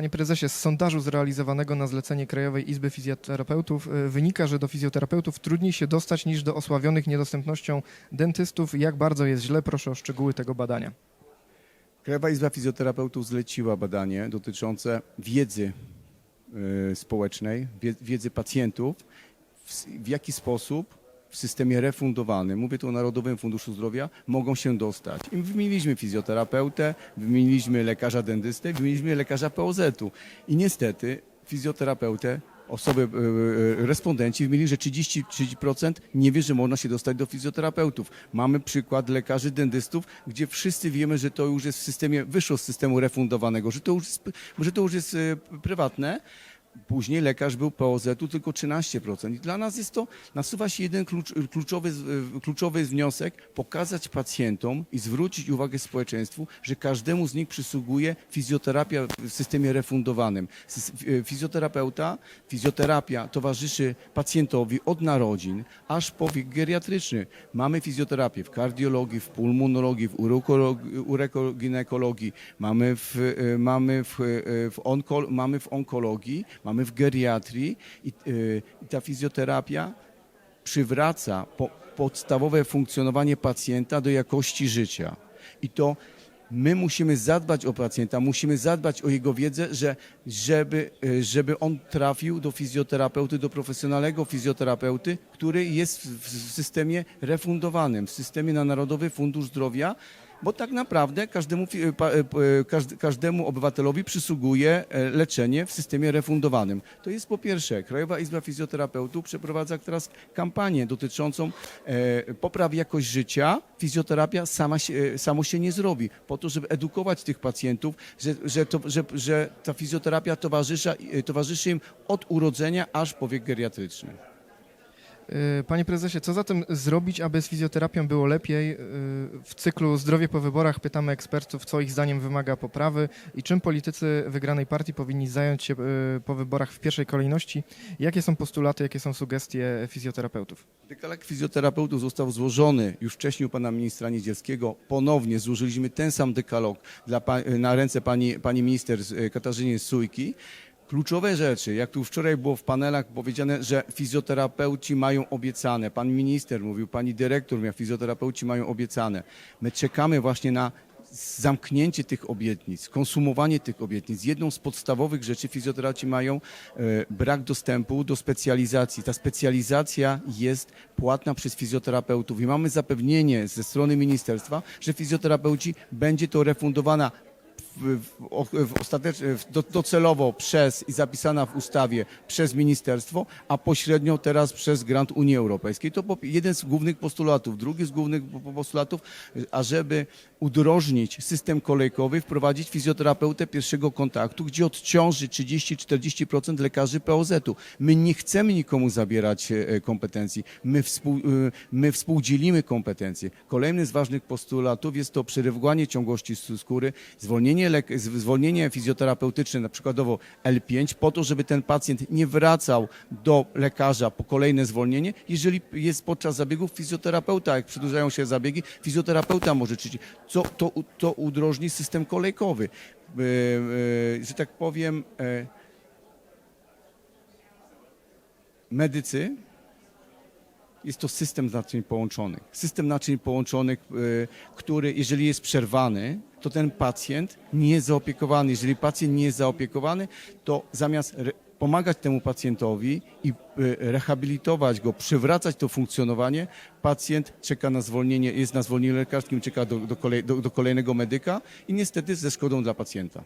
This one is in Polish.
Panie prezesie, z sondażu zrealizowanego na zlecenie Krajowej Izby Fizjoterapeutów y, wynika, że do fizjoterapeutów trudniej się dostać niż do osławionych niedostępnością dentystów. Jak bardzo jest źle? Proszę o szczegóły tego badania. Krajowa Izba Fizjoterapeutów zleciła badanie dotyczące wiedzy y, społecznej, wie- wiedzy pacjentów, w jaki sposób w systemie refundowanym, mówię tu o Narodowym Funduszu Zdrowia, mogą się dostać. I wymieniliśmy fizjoterapeutę, wymieniliśmy lekarza dentystę, wymieniliśmy lekarza POZ-u. I niestety fizjoterapeutę osoby, y, y, respondenci wymienili, że 30%, 30% nie wie, że można się dostać do fizjoterapeutów. Mamy przykład lekarzy dentystów, gdzie wszyscy wiemy, że to już jest w systemie, wyszło z systemu refundowanego, że to już że to już jest y, prywatne. Później lekarz był POZ-u tylko 13%. I dla nas jest to, nasuwa się jeden klucz, kluczowy, kluczowy wniosek, pokazać pacjentom i zwrócić uwagę społeczeństwu, że każdemu z nich przysługuje fizjoterapia w systemie refundowanym. Fizjoterapeuta, fizjoterapia towarzyszy pacjentowi od narodzin aż po wiek geriatryczny. Mamy fizjoterapię w kardiologii, w pulmonologii, w urokologii, urokoginekologii, mamy w, e, mamy w, e, w, onko, mamy w onkologii, mamy w geriatrii i, e, i ta fizjoterapia przywraca po, podstawowe funkcjonowanie pacjenta do jakości życia. I to my musimy zadbać o pacjenta, musimy zadbać o jego wiedzę, że, żeby, e, żeby on trafił do fizjoterapeuty, do profesjonalnego fizjoterapeuty, który jest w, w systemie refundowanym, w systemie na Narodowy Fundusz Zdrowia, bo tak naprawdę każdemu, e, każd- każdemu obywatelowi przysługuje e, leczenie w systemie refundowanym. To jest po pierwsze, Krajowa Izba Fizjoterapeutów przeprowadza teraz kampanię dotyczącą e, poprawy jakość życia. Fizjoterapia sama się, e, samo się nie zrobi, po to, żeby edukować tych pacjentów, że, że, to, że, że ta fizjoterapia e, towarzyszy im od urodzenia aż po wiek geriatryczny. Y, Panie prezesie, co zatem zrobić, aby z fizjoterapią było lepiej? Y, W cyklu Zdrowie po wyborach pytamy ekspertów, co ich zdaniem wymaga poprawy i czym politycy wygranej partii powinni zająć się y, po wyborach w pierwszej kolejności. Jakie są postulaty, jakie są sugestie fizjoterapeutów? Dekalog fizjoterapeutów został złożony już wcześniej u pana ministra Niedzielskiego. Ponownie złożyliśmy ten sam dekalog dla, na ręce pani, pani minister Katarzyny Sujki. Kluczowe rzeczy, jak tu wczoraj było w panelach powiedziane, że fizjoterapeuci mają obiecane. Pan minister mówił, pani dyrektor mówiła, fizjoterapeuci mają obiecane. My czekamy właśnie na zamknięcie tych obietnic, konsumowanie tych obietnic. Jedną z podstawowych rzeczy fizjoterapeuci mają e, brak dostępu do specjalizacji. Ta specjalizacja jest płatna przez fizjoterapeutów i mamy zapewnienie ze strony ministerstwa, że fizjoterapeuci będzie to refundowana w, w, do, docelowo przez i zapisana w ustawie przez ministerstwo, a pośrednio teraz przez grant Unii Europejskiej. To jeden z głównych postulatów. Drugi z głównych po- po- postulatów, ażeby udrożnić system kolejkowy, wprowadzić fizjoterapeutę pierwszego kontaktu, gdzie odciąży 30-40% lekarzy POZ-u. My nie chcemy nikomu zabierać e, kompetencji. My, współ, e, my współdzielimy kompetencje. Kolejny z ważnych postulatów jest to przerywgłanie ciągłości skóry, zwolnienie, lek- z- zwolnienie fizjoterapeutyczne, na przykładowo L5, po to, żeby ten pacjent nie wracał do lekarza po kolejne zwolnienie. Jeżeli jest podczas zabiegów fizjoterapeuta, jak przedłużają się zabiegi, fizjoterapeuta może czynić. Co, to, to udrożni system kolejkowy. E, e, że tak powiem, e, medycy jest to system naczyń połączonych. System naczyń połączonych, który jeżeli jest przerwany, to ten pacjent nie jest zaopiekowany. Jeżeli pacjent nie jest zaopiekowany, to zamiast pomagać temu pacjentowi i y, rehabilitować go, przywracać to funkcjonowanie, pacjent czeka na zwolnienie, jest na zwolnieniu lekarskim, czeka do, do, kolej, do, do kolejnego medyka i niestety ze szkodą dla pacjenta.